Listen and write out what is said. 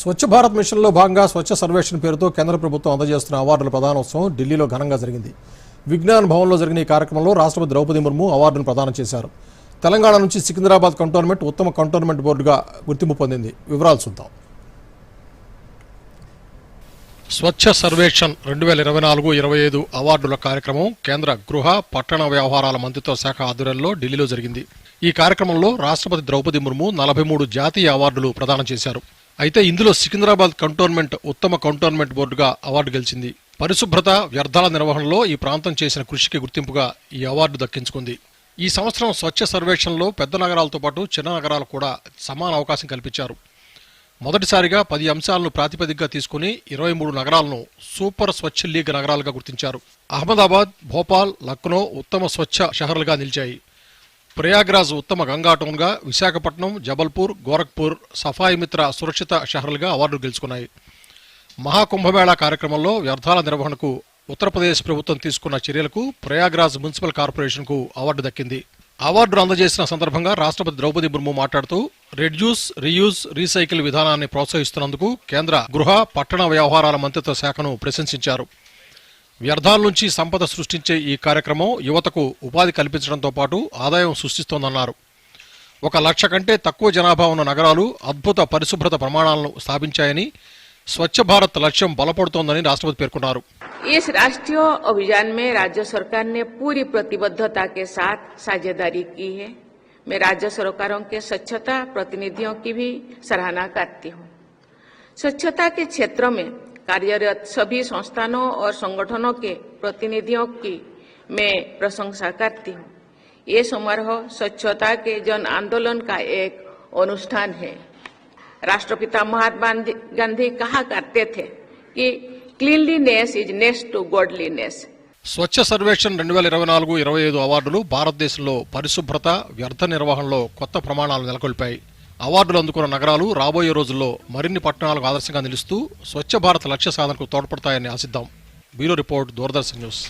స్వచ్ఛ భారత్ మిషన్లో భాగంగా స్వచ్ఛ సర్వేక్షణ పేరుతో కేంద్ర ప్రభుత్వం అందజేస్తున్న అవార్డుల ప్రధానోత్సవం ఢిల్లీలో ఘనంగా జరిగింది. విజ్ఞాన్ భవన్లో జరిగిన ఈ కార్యక్రమంలో రాష్ట్రపతి ద్రౌపది ముర్ము అవార్డును ప్రదానం చేశారు. తెలంగాణ నుంచి సికింద్రాబాద్ కంటోన్మెంట్ ఉత్తమ కంటోన్మెంట్ బోర్డుగా గుర్తింపు పొందింది. వివరాలు చూద్దాం. స్వచ్ఛ సర్వేక్షణ్ రెండు వేల ఇరవై నాలుగు ఇరవై ఐదు అవార్డుల కార్యక్రమం కేంద్ర గృహ పట్టణ వ్యవహారాల మంత్రిత్వ శాఖ ఆధ్వర్యంలో ఢిల్లీలో జరిగింది. ఈ కార్యక్రమంలో రాష్ట్రపతి ద్రౌపది ముర్ము నలభై మూడు జాతీయ అవార్డులు ప్రదానం చేశారు. అయితే ఇందులో సికింద్రాబాద్ కంటోన్మెంట్ ఉత్తమ కంటోన్మెంట్ బోర్డుగా అవార్డు గెలిచింది. పరిశుభ్రత వ్యర్థాల నిర్వహణలో ఈ ప్రాంతం చేసిన కృషికి గుర్తింపుగా ఈ అవార్డు దక్కించుకుంది. ఈ సంవత్సరం స్వచ్ఛ సర్వేక్షణలో పెద్ద నగరాలతో పాటు చిన్న నగరాలు కూడా సమాన అవకాశం కల్పించారు. మొదటిసారిగా పది అంశాలను ప్రాతిపదికగా తీసుకుని ఇరవై మూడు నగరాలను సూపర్ స్వచ్ఛ లీగ్ నగరాలుగా గుర్తించారు. అహ్మదాబాద్ భోపాల్ లక్నో ఉత్తమ స్వచ్ఛ షహర్లుగా నిలిచాయి. ప్రయాగ్రాజ్ ఉత్తమ గంగా టౌన్గా విశాఖపట్నం జబల్పూర్ గోరఖ్పూర్ సఫాయి మిత్ర సురక్షిత షహర్లుగా అవార్డులు గెలుచుకున్నాయి. మహాకుంభమేళా కార్యక్రమంలో వ్యర్థాల నిర్వహణకు ఉత్తరప్రదేశ్ ప్రభుత్వం తీసుకున్న చర్యలకు ప్రయాగ్రాజ్ మున్సిపల్ కార్పొరేషన్కు అవార్డు దక్కింది. అవార్డును అందజేసిన సందర్భంగా రాష్ట్రపతి ద్రౌపది ముర్ము మాట్లాడుతూ రెడ్యూస్ రీయూజ్ రీసైకిల్ విధానాన్ని ప్రోత్సహిస్తున్నందుకు కేంద్ర గృహ పట్టణ వ్యవహారాల మంత్రిత్వ శాఖను ప్రశంసించారు. వ్యర్థాల నుంచి సంపద సృష్టించే ఈ కార్యక్రమం యువతకు ఉపాధి కల్పించడంతో పాటు ఆదాయం సృష్టిస్తోందన్నారు ఒక లక్ష కంటే తక్కువ జనాభా ఉన్న నగరాలు అద్భుత పరిశుభ్రత ప్రమాణాలను స్థాపించాయని స్వచ్ఛ భారత్ లక్ష్యం బలపడుతోందని రాష్ట్రపతి పేర్కొన్నారు इस राष्ट्रीय अभियान में राज्य सरकार ने पूरी प्रतिबद्धता के साथ साझेदारी की है मैं राज्य सरकारों के स्वच्छता प्रतिनिधियों की भी सराहना करती हूँ स्वच्छता के क्षेत्र में कार्यरत सभी संस्थानों और संगठनों के प्रतिनिधियों की मैं प्रशंसा करती हूँ ये समारोह स्वच्छता के जन आंदोलन का एक अनुष्ठान है राष्ट्रपिता महात्मा गांधी कहा करते थे कि cleanliness is next to godliness Swachh Survekshan రెండు వేల ఇరవై నాలుగు ఇరవై ఐదు అవార్డులు భారతదేశంలో పరిశుభ్రత వ్యర్థ నిర్వహణలో కొత్త ప్రమాణాలు నెలకొల్పాయి అవార్డులు అందుకున్న నగరాలు రాబోయే రోజుల్లో మరిన్ని పట్టణాలకు ఆదర్శంగా నిలుస్తూ స్వచ్ఛ భారత్ లక్ష్య సాధనకు తోడ్పడతాయని ఆశిద్దాం. Bureau report Doordarshan news.